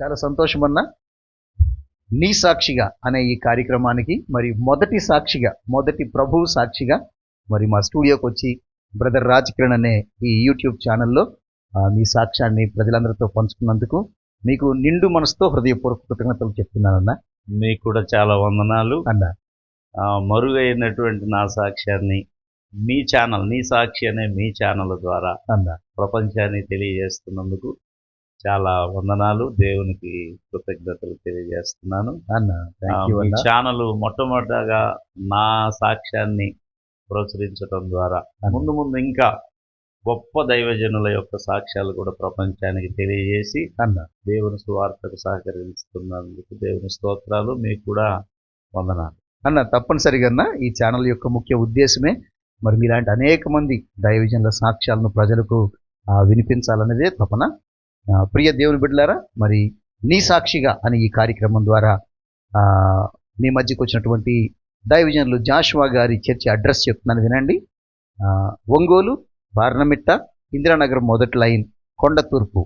చాలా సంతోషం అన్న నీ సాక్షిగా అనే ఈ కార్యక్రమానికి మరి మొదటి సాక్షిగా మొదటి ప్రభువు సాక్షిగా మరి మా స్టూడియోకి వచ్చి బ్రదర్ రాజ్ కిరణ్ అనే ఈ యూట్యూబ్ ఛానల్లో మీ సాక్ష్యాన్ని ప్రజలందరితో పంచుకున్నందుకు మీకు నిండు మనసుతో హృదయపూర్వక కృతజ్ఞతలు చెప్తున్నానన్న. మీకు కూడా చాలా వందనాలు. అన్న. మరుగైనటువంటి నా సాక్ష్యాన్ని మీ ఛానల్ నీ సాక్షి అనే మీ ఛానల్ ద్వారా అన్న. ప్రపంచాన్ని తెలియజేస్తున్నందుకు చాలా వందనాలు. దేవునికి కృతజ్ఞతలు తెలియజేస్తున్నాను. అన్న ఛానల్ మొట్టమొదటగా నా సాక్ష్యాన్ని ప్రోత్సహించడం ద్వారా ముందు ముందు ఇంకా గొప్ప దైవజనుల యొక్క సాక్ష్యాలు కూడా ప్రపంచానికి తెలియజేసి అన్న. దేవుని సువార్తకు సహకరిస్తున్నందుకు దేవుని స్తోత్రాలు. మీకు కూడా వందనాలు. అన్న తప్పనిసరిగా అన్న ఈ ఛానల్ యొక్క ముఖ్య ఉద్దేశమే మరి మీలాంటి అనేక మంది దైవజనుల సాక్ష్యాలను ప్రజలకు వినిపించాలనేదే తపన. ప్రియ దేవుని బిడ్డలారా మరి నీ సాక్షిగా అనే ఈ కార్యక్రమం ద్వారా మీ మధ్యకు వచ్చినటువంటి దైవజనులు జాషువా గారి చర్చి అడ్రస్ చెప్తున్నాను వినండి. ఒంగోలు బార్నమిట్ట ఇందిరానగర్ మొదటి లైన్ కొండ తూర్పు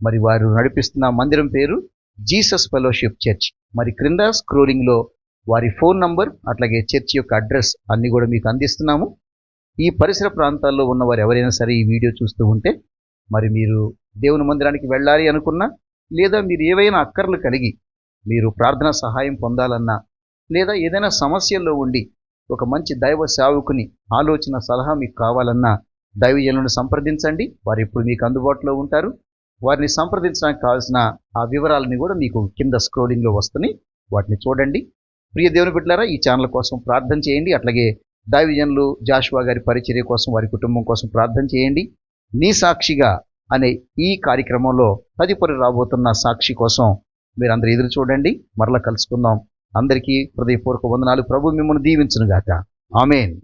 మరి వారు నడిపిస్తున్న మందిరం పేరు జీసస్ ఫెలోషిప్ చర్చ్. మరి క్రింద స్క్రోలింగ్లో వారి ఫోన్ నంబర్ అట్లాగే చర్చ్ యొక్క అడ్రస్ అన్నీ కూడా మీకు అందిస్తున్నాము. ఈ పరిసర ప్రాంతాల్లో ఉన్న వారు ఎవరైనా సరే ఈ వీడియో చూస్తూ ఉంటే మరి మీరు దేవుని మందిరానికి వెళ్ళాలి అనుకున్నా లేదా మీరు ఏవైనా అక్కర్లు కలిగి మీరు ప్రార్థన సహాయం పొందాలన్నా లేదా ఏదైనా సమస్యల్లో ఉండి ఒక మంచి దైవ సేవకుని ఆలోచన సలహా మీకు కావాలన్నా దైవజనులను సంప్రదించండి. వారు ఇప్పుడు మీకు అందుబాటులో ఉంటారు. వారిని సంప్రదించడానికి కావాల్సిన ఆ వివరాలని కూడా మీకు కింద స్క్రోలింగ్లో వస్తున్నాయి. వాటిని చూడండి. ప్రియ దేవుని బిడ్డలారా ఈ ఛానల్ కోసం ప్రార్థన చేయండి. అట్లాగే దైవజనులు జాషువా గారి పరిచర్య కోసం వారి కుటుంబం కోసం ప్రార్థన చేయండి. నీ సాక్షిగా అనే ఈ కార్యక్రమంలో తదుపరి రాబోతున్న సాక్షి కోసం మీరందరూ ఎదురు చూడండి. మరలా కలుసుకుందాం. అందరికీ హృదయపూర్వక వందనాలు. ప్రభు మిమ్మల్ని దీవించునుగాక. ఆమెన్.